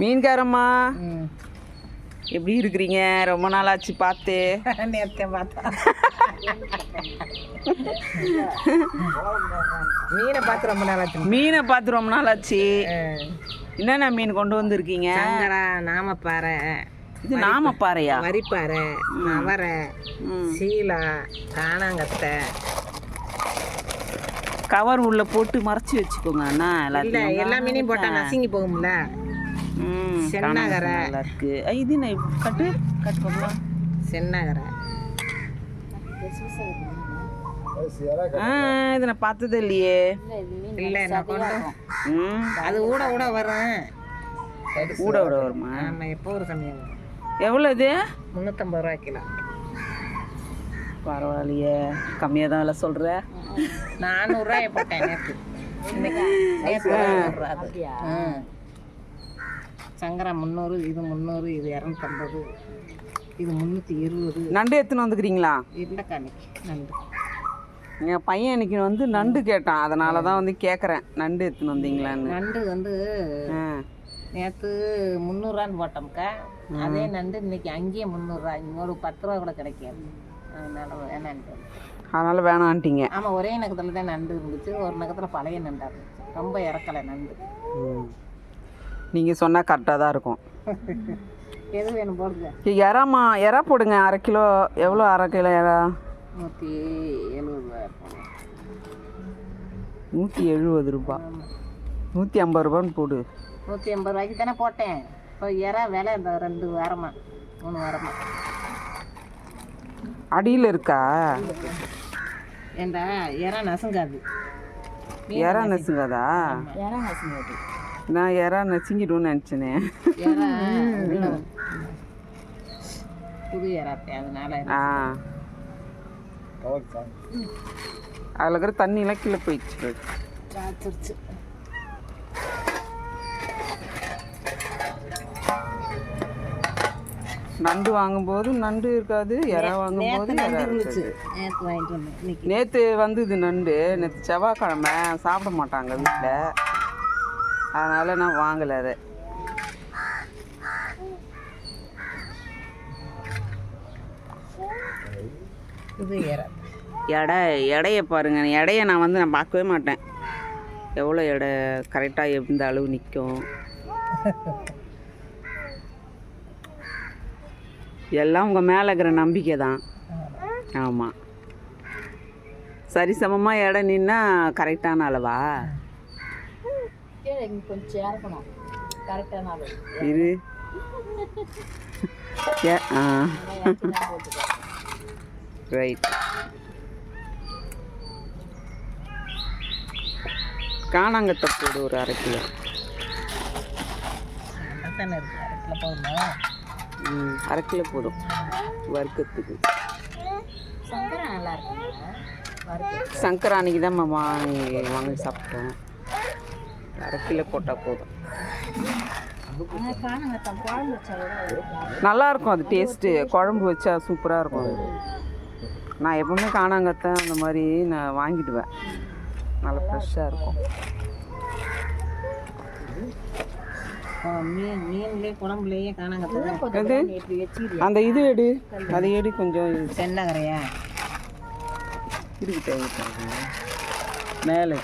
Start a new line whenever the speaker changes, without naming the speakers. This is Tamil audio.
மீன்காரம்மா. எப்படி இருக்கிறீங்க? ரொம்ப நாள் ஆச்சு பார்த்து.
நேரத்தை பார்த்தா. மீனை பார்த்து ரொம்ப நாள் ஆச்சு
மீனை பார்த்து ரொம்ப நாள் ஆச்சு என்னென்ன மீன் கொண்டு வந்திருக்கீங்க?
நாமப்பாறை
இது நாம பாறையா
வரிப்பாறை நவரை. சீலா காணாங்கத்தை
கவர் உள்ள போட்டு மறைச்சி வச்சுக்கோங்க அண்ணா எல்லாத்தையும்.
எல்லா மீனையும் போட்டா நசுங்கி போகும்ல? சென்னகரை.
நல்லா இருக்கு இது கட்டு கட்டு? பார்க்கலாம்
சென்னகரை.
ஆ இது நான் பார்த்ததே இல்லையே.
இல்ல நான் கொண்டு அது ஊட ஊட வரும்
கூட விட வருமா?
நம்ம எப்போ ஒரு சமயம்
எவ்வளோ இது?
முந்நூற்றம்பது ரூபா கிலோ.
பரவாயில்லையே. கம்மியாக தான் விலை சொல்கிற
நானூறுரூவா போட்டேன் நேற்று இன்னைக்கு நேற்று நானூறுரூவா அது ம். சங்கரா முந்நூறு இது முந்நூறு இது இரநூத்தம்பது இது முந்நூற்றி இருபது.
நண்டு எடுத்துன்னு வந்துக்கிறீங்களா?
இல்லைக்கா இன்னைக்கு நண்டு.
என் பையன் இன்னைக்கு வந்து நண்டு கேட்டான். அதனால தான் வந்து கேட்குறேன் நண்டு எடுத்துன்னு வந்தீங்களான்னு.
நண்டு வந்து நேற்று முந்நூறுரூவான்னு போட்டோம்க்கா. அதே நண்டு இன்னைக்கு அங்கேயே முந்நூறுரூவா இன்னொரு பத்து ரூபா கூட கிடைக்காது. அதனால வேணான்ட்டு.
அதனால் வேணான்ட்டீங்க.
ஆமாம் ஒரே நகத்தில் தான் நண்டு இருந்துச்சு. ஒரு நகத்தில் பழைய நண்டா இருந்துச்சு. ரொம்ப இறக்கலை நண்டு.
நீங்கள் சொன்னால் கரெக்டாக தான் இருக்கும்.
எது வேணும் போடுங்க.
இ- எறாம்மா எறா போடுங்க அரை கிலோ எவ்வளோ அரை கிலோ எறா?
நூற்றி எழுபது
நூற்றி எழுபது ரூபா. நூற்றி ஐம்பது ரூபான்னு போடு.
நூற்றி எண்பது ரூபாய்க்கு தானே போட்டேன். இப்போ இறா விலை இந்த ரெண்டு வாரமா மூணு வாரமா.
அடியில் இருக்கா?
ஏண்டா இறா நசுங்காது.
எறா நசுங்காதா.
இறா நசுங்காது.
நான் எறா நசுங்கிடும்னு நினச்சினே.
இறா உள்ள வந்து- புது இறாத்தே அதனால
ஆ. அதில் இருக்கிற தண்ணியெலாம் கீழே போயிடுச்சு
காய்ச்சிருச்சு
நண்டு வாங்கும்போது நண்டு இருக்காது எறா வாங்கும்போது
நேற்று வாங்கிட்டு வந்தேன்
நேற்று வந்தது நண்டு. நேற்று செவ்வாய்க்கிழமை சாப்பிட மாட்டாங்க வீட்டில் அதனால் நான் வாங்கலை அதை. எடை. எடையை பாருங்க. எடையை நான் வந்து நான் பார்க்கவே மாட்டேன். எவ்வளோ எடை கரெக்டாக எந்த அளவு நிற்கும் எல்லாம் உங்கள் மேலே இருக்கிற நம்பிக்கை தான். ஆமாம் சரிசமமாக எடை நின்னா கரெக்டான அளவா?
கொஞ்சம் இறக்கணும் கரெக்டான அளவு
இது ஏ ரைட் காணாங்கத்தை போடு ஒரு அரை கிலோ. ம் அரை கிலோ போடும் வர்க்கத்துக்கு.
சங்கரா நல்லா
அன்னைக்கு தான் வாங்கி வாங்கி சாப்பிட்டோம். அரை கிலோ போட்டால் போதும். நல்லா இருக்கும் அது டேஸ்ட்டு குழம்பு வச்சா சூப்பராக இருக்கும் அது. நான் எப்பவுமே காணாங்கத்தான் அந்த மாதிரி நான் வாங்கிடுவேன். நல்லா ஃப்ரெஷ்ஷாக இருக்கும்.
மீன் மீன்லேயே குழம்புலேயே காணாங்க
எது? அந்த இது எடு. அதை எடு கொஞ்சம்.
சென்னகரையா?
இருக்கு தேவைப்படாது. மேலே